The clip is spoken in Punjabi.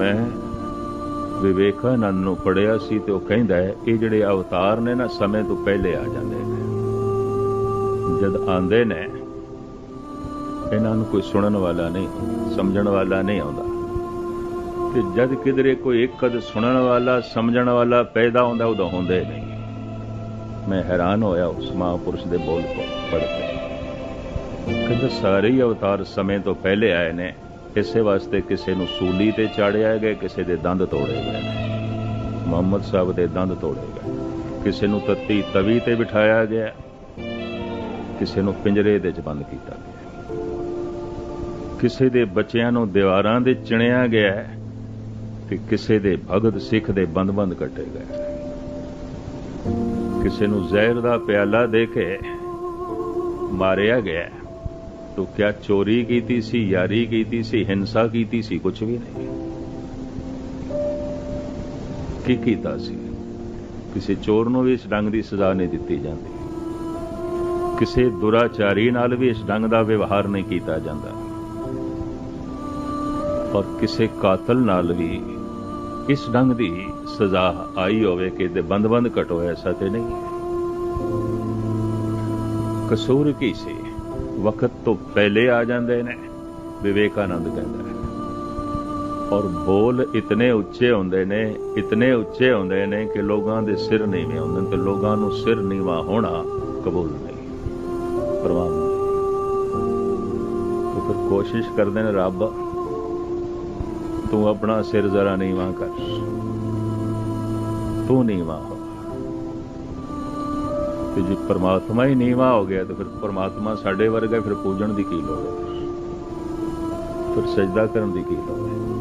ਮੈਂ ਵਿਵੇਕਾਨੰਦ ਨੂੰ ਪੜਿਆ ਸੀ ਤੇ ਉਹ ਕਹਿੰਦਾ ਹੈ, ਇਹ ਜਿਹੜੇ ਅਵਤਾਰ ਨੇ ਨਾ, ਸਮੇਂ ਤੋਂ ਪਹਿਲੇ ਆ ਜਾਂਦੇ ਨੇ। ਜਦ ਆਂਦੇ ਨੇ, ਇਹਨਾਂ ਨੂੰ ਕੋਈ ਸੁਣਨ ਵਾਲਾ ਨਹੀਂ, ਸਮਝਣ ਵਾਲਾ ਨਹੀਂ ਆਉਂਦਾ। ਤੇ ਜਦ ਕਿਧਰੇ ਕੋਈ ਇੱਕ ਕਦ ਸੁਣਨ ਵਾਲਾ, ਸਮਝਣ ਵਾਲਾ ਪੈਦਾ ਹੁੰਦਾ, ਉਦੋਂ ਹੁੰਦੇ ਨਹੀਂ ਮੈਂ ਹੈਰਾਨ ਹੋਇਆ ਉਸ ਮਹਾਂਪੁਰਸ਼ ਦੇ ਬੋਲ ਪੜ੍ਹ ਕੇ। ਕਹਿੰਦੇ, ਸਾਰੇ ਹੀ ਅਵਤਾਰ ਸਮੇਂ ਤੋਂ ਪਹਿਲੇ ਆਏ ਨੇ। ਇਸੇ ਵਾਸਤੇ ਕਿਸੇ ਨੂੰ ਸੂਲੀ ਤੇ ਚਾੜਿਆ ਗਿਆ, ਕਿਸੇ ਦੇ ਦੰਦ ਤੋੜੇ ਗਏ ਮੁਹੰਮਦ ਸਾਹਿਬ ਦੇ ਦੰਦ ਤੋੜੇ ਗਏ। ਕਿਸੇ ਨੂੰ ਤੱਤੀ ਤਵੀ ਤੇ ਬਿਠਾਇਆ ਗਿਆ। ਕਿਸੇ ਨੂੰ ਪਿੰਜਰੇ ਦੇ ਚ ਬੰਦ ਕੀਤਾ ਗਿਆ। ਕਿਸੇ ਦੇ ਬੱਚਿਆਂ ਨੂੰ ਦੀਵਾਰਾਂ ਦੇ ਚਿਣਿਆ ਗਿਆ ਹੈ ਤੇ ਕਿਸੇ ਦੇ ਭਗਤ ਸਿੱਖ ਦੇ ਬੰਦ-ਬੰਦ ਕੱਟੇ ਗਏ। ਕਿਸੇ ਨੂੰ ਜ਼ਹਿਰ ਦਾ ਪਿਆਲਾ ਦੇ ਕੇ ਮਾਰਿਆ ਗਿਆ। ਤੋ ਕਿਆ ਚੋਰੀ ਕੀਤੀ ਸੀ, ਯਾਰੀ ਕੀਤੀ ਸੀ, ਹਿੰਸਾ ਕੀਤੀ ਸੀ ਕੁਝ ਵੀ ਨਹੀਂ। ਕੀ ਕੀਤਾ ਸੀ? ਕਿਸੇ ਚੋਰ ਨੂੰ ਵੀ ਇਸ ਡੰਗ ਦੀ ਸਜ਼ਾ ਨਹੀਂ ਦਿੱਤੀ ਜਾਂਦੀ। ਕਿਸੇ ਦੁਰਾਚਾਰੀ ਨਾਲ ਵੀ ਇਸ ਡੰਗ ਦਾ ਵਿਵਹਾਰ ਨਹੀਂ ਕੀਤਾ ਜਾਂਦਾ। ਔਰ ਕਿਸੇ ਕਾਤਲ ਨਾਲ ਵੀ ਇਸ ਡੰਗ ਦੀ ਸਜ਼ਾ ਆਈ ਹੋਵੇ ਕਿ ਤੇ ਬੰਦ-ਬੰਦ ਕਟੋ ਐਸਾ ਤੇ ਨਹੀਂ। ਕਸੂਰ ਕੀ ਸੀ? ਵਕਤ ਤੋਂ ਪਹਿਲੇ ਆ ਜਾਂਦੇ ਨੇ। ਵਿਵੇਕਾਨੰਦ ਕਹਿੰਦਾ ਹੈ। ਔਰ ਬੋਲ ਇਤਨੇ ਉੱਚੇ ਹੁੰਦੇ ਨੇ, ਇਤਨੇ ਉੱਚੇ ਹੁੰਦੇ ਨੇ ਕਿ ਲੋਕਾਂ ਦੇ ਸਿਰ ਨੀਵੇਂ ਹੁੰਦੇ ਨੇ ਤੇ ਲੋਕਾਂ ਨੂੰ ਸਿਰ ਨੀਵਾ ਹੋਣਾ ਕਬੂਲ ਨਹੀਂ। ਪਰਵਾਹ ਤੇ ਫਿਰ ਕੋਸ਼ਿਸ਼ ਕਰਦੇ ਨੇ, ਰੱਬ, ਤੂੰ ਆਪਣਾ ਸਿਰ ਜ਼ਰਾ ਨੀਵਾ ਕਰ। ਤੂੰ ਨੀਵਾ ਹੋ। ਤੇ ਜੇ ਪਰਮਾਤਮਾ ਹੀ ਨੀਵਾ ਹੋ ਗਿਆ ਤਾਂ ਫਿਰ ਪਰਮਾਤਮਾ ਸਾਡੇ ਵਰਗਾ ਫਿਰ ਪੂਜਣ ਦੀ ਕੀ ਲੋੜ ਹੈ? ਫਿਰ ਸਜਦਾ ਕਰਨ ਦੀ ਕੀ ਲੋੜ ਹੈ?